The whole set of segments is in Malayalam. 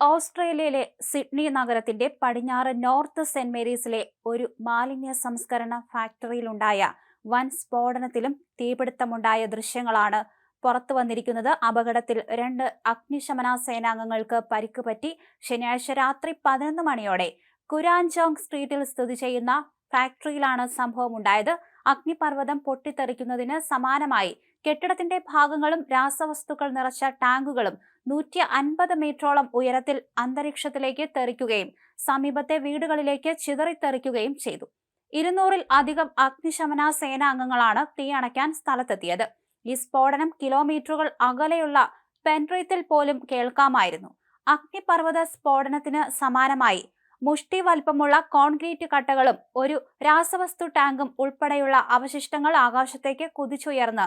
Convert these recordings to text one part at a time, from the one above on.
ഓസ്ട്രേലിയയിലെ സിഡ്നി നഗരത്തിന്റെ പടിഞ്ഞാറ് നോർത്ത് സെന്റ് മേരീസിലെ ഒരു മാലിന്യ സംസ്കരണ ഫാക്ടറിയിലുണ്ടായ വൻ സ്ഫോടനത്തിലും തീപിടുത്തമുണ്ടായ ദൃശ്യങ്ങളാണ് പുറത്തു വന്നിരിക്കുന്നത്. അപകടത്തിൽ രണ്ട് അഗ്നിശമന സേനാംഗങ്ങൾക്ക് പരിക്ക് പറ്റി ശനിയാഴ്ച രാത്രി പതിനൊന്ന് മണിയോടെ കുരാൻജോങ് സ്ട്രീറ്റിൽ സ്ഥിതി ചെയ്യുന്ന ഫാക്ടറിയിലാണ് സംഭവം ഉണ്ടായത് അഗ്നിപർവതം പൊട്ടിത്തെറിക്കുന്നതിന് സമാനമായി കെട്ടിടത്തിന്റെ ഭാഗങ്ങളും രാസവസ്തുക്കൾ നിറച്ച ടാങ്കുകളും നൂറ്റി അൻപത് മീറ്ററോളം ഉയരത്തിൽ അന്തരീക്ഷത്തിലേക്ക് തെറിക്കുകയും സമീപത്തെ വീടുകളിലേക്ക് ചിതറിത്തെറിക്കുകയും ചെയ്തു. ഇരുന്നൂറിൽ അധികം അഗ്നിശമന സേനാംഗങ്ങളാണ് തീ അണയ്ക്കാൻ സ്ഥലത്തെത്തിയത്. ഈ സ്ഫോടനം കിലോമീറ്ററുകൾ അകലെയുള്ള പെൻട്രീത്തിൽ പോലും കേൾക്കാമായിരുന്നു. അഗ്നിപർവത സ്ഫോടനത്തിന് സമാനമായി മുഷ്ടി വലുപ്പമുള്ള കോൺക്രീറ്റ് കട്ടകളും ഒരു രാസവസ്തു ടാങ്കും ഉൾപ്പെടെയുള്ള അവശിഷ്ടങ്ങൾ ആകാശത്തേക്ക് കുതിച്ചുയർന്ന്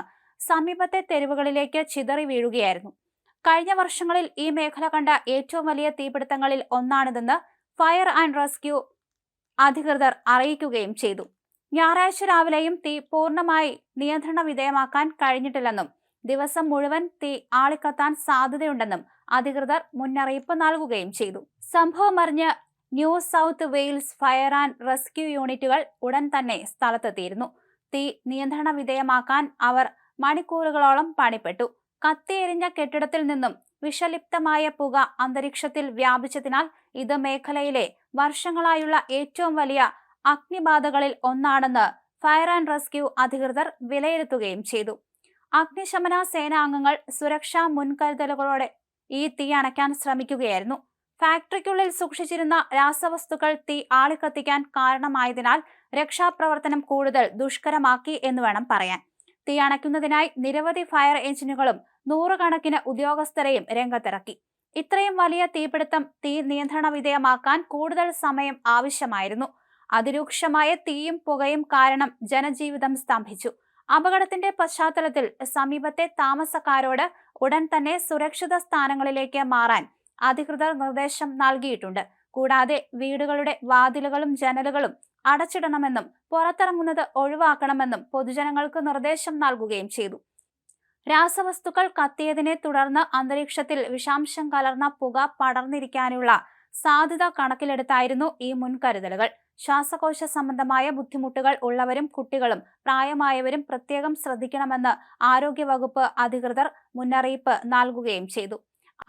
സമീപത്തെ തെരുവുകളിലേക്ക് ചിതറി വീഴുകയായിരുന്നു. കഴിഞ്ഞ വർഷങ്ങളിൽ ഈ മേഖല കണ്ട ഏറ്റവും വലിയ തീപിടുത്തങ്ങളിൽ ഒന്നാണിതെന്ന് ഫയർ ആൻഡ് റെസ്ക്യൂ അധികൃതർ അറിയിക്കുകയും ചെയ്തു. ഞായറാഴ്ച രാവിലെയും തീ പൂർണമായി നിയന്ത്രണ വിധേയമാക്കാൻ കഴിഞ്ഞിട്ടില്ലെന്നും ദിവസം മുഴുവൻ തീ ആളിക്കത്താൻ സാധ്യതയുണ്ടെന്നും അധികൃതർ മുന്നറിയിപ്പ് നൽകുകയും ചെയ്തു. സംഭവം അറിഞ്ഞ് New South Wales fire and rescue യൂണിറ്റുകൾ ഉടൻ തന്നെ സ്ഥലത്തെത്തിയിരുന്നു. തീ നിയന്ത്രണ വിധേയമാക്കാൻ അവർ മണിക്കൂറുകളോളം പണിപ്പെട്ടു. കത്തിയെരിഞ്ഞ കെട്ടിടത്തിൽ നിന്നും വിഷലിപ്തമായ പുക അന്തരീക്ഷത്തിൽ വ്യാപിച്ചതിനാൽ ഇത് മേഖലയിലെ വർഷങ്ങളായുള്ള ഏറ്റവും വലിയ അഗ്നിബാധകളിൽ ഒന്നാണെന്ന് ഫയർ ആൻഡ് റെസ്ക്യൂ അധികൃതർ വിലയിരുത്തുകയും ചെയ്തു. അഗ്നിശമന സേനാംഗങ്ങൾ സുരക്ഷാ മുൻകരുതലുകളോടെ ഈ തീ അണയ്ക്കാൻ ശ്രമിക്കുകയായിരുന്നു. ഫാക്ടറിക്കുള്ളിൽ സൂക്ഷിച്ചിരുന്ന രാസവസ്തുക്കൾ തീ ആളിക്കത്തിക്കാൻ കാരണമായതിനാൽ രക്ഷാപ്രവർത്തനം കൂടുതൽ ദുഷ്കരമാക്കി എന്ന് വേണം പറയാൻ. തീ അണയ്ക്കുന്നതിനായി നിരവധി ഫയർ എഞ്ചിനുകളും നൂറുകണക്കിന് ഉദ്യോഗസ്ഥരെയും രംഗത്തിറക്കി. ഇത്രയും വലിയ തീപിടുത്തം തീ നിയന്ത്രണ വിധേയമാക്കാൻ കൂടുതൽ സമയം ആവശ്യമായിരുന്നു. അതിരൂക്ഷമായ തീയും പുകയും കാരണം ജനജീവിതം സ്തംഭിച്ചു. അപകടത്തിന്റെ പശ്ചാത്തലത്തിൽ സമീപത്തെ താമസക്കാരോട് ഉടൻ തന്നെ സുരക്ഷിത സ്ഥാനങ്ങളിലേക്ക് മാറാൻ അധികൃതർ നിർദ്ദേശം നൽകിയിട്ടുണ്ട്. കൂടാതെ വീടുകളുടെ വാതിലുകളും ജനലുകളും അടച്ചിടണമെന്നും പുറത്തിറങ്ങുന്നത് ഒഴിവാക്കണമെന്നും പൊതുജനങ്ങൾക്ക് നിർദ്ദേശം നൽകുകയും ചെയ്തു. രാസവസ്തുക്കൾ കത്തിയതിനെ തുടർന്ന് അന്തരീക്ഷത്തിൽ വിഷാംശം കലർന്ന പുക പടർന്നിരിക്കാനുള്ള സാധ്യത കണക്കിലെടുത്തായിരുന്നു ഈ മുൻകരുതലുകൾ. ശ്വാസകോശ സംബന്ധമായ ബുദ്ധിമുട്ടുകൾ ഉള്ളവരും കുട്ടികളും പ്രായമായവരും പ്രത്യേകം ശ്രദ്ധിക്കണമെന്ന് ആരോഗ്യവകുപ്പ് അധികൃതർ മുന്നറിയിപ്പ് നൽകുകയും ചെയ്തു.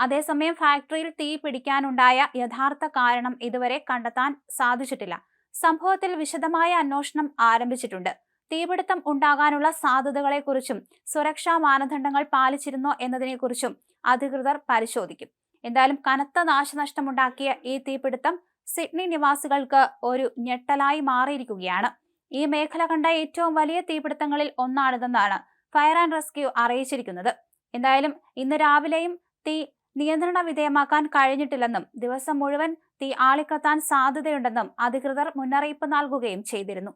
അതേസമയം ഫാക്ടറിയിൽ തീ പിടിക്കാനുണ്ടായ യഥാർത്ഥ കാരണം ഇതുവരെ കണ്ടെത്താൻ സാധിച്ചിട്ടില്ല. സംഭവത്തിൽ വിശദമായ അന്വേഷണം ആരംഭിച്ചിട്ടുണ്ട്. തീപിടുത്തം ഉണ്ടാകാനുള്ള സാധ്യതകളെക്കുറിച്ചും സുരക്ഷാ മാനദണ്ഡങ്ങൾ പാലിച്ചിരുന്നോ എന്നതിനെക്കുറിച്ചും അധികൃതർ പരിശോധിക്കും. എന്തായാലും കനത്ത നാശനഷ്ടമുണ്ടാക്കിയ ഈ തീപിടുത്തം സിഡ്നി നിവാസികൾക്ക് ഒരു ഞെട്ടലായി മാറിയിരിക്കുകയാണ്. ഈ മേഖല കണ്ട ഏറ്റവും വലിയ തീപിടുത്തങ്ങളിൽ ഒന്നാണിതെന്നാണ് ഫയർ ആൻഡ് റെസ്ക്യൂ അറിയിച്ചിരിക്കുന്നത്. എന്തായാലും ഇന്ന് രാവിലെയും തീ നിയന്ത്രണ വിധേയമാക്കാൻ കഴിഞ്ഞിട്ടില്ലെന്നും ദിവസം മുഴുവൻ തീ ആളിക്കത്താൻ സാധ്യതയുണ്ടെന്നും അധികൃതർ മുന്നറിയിപ്പ് നൽകുകയും ചെയ്തിരുന്നു.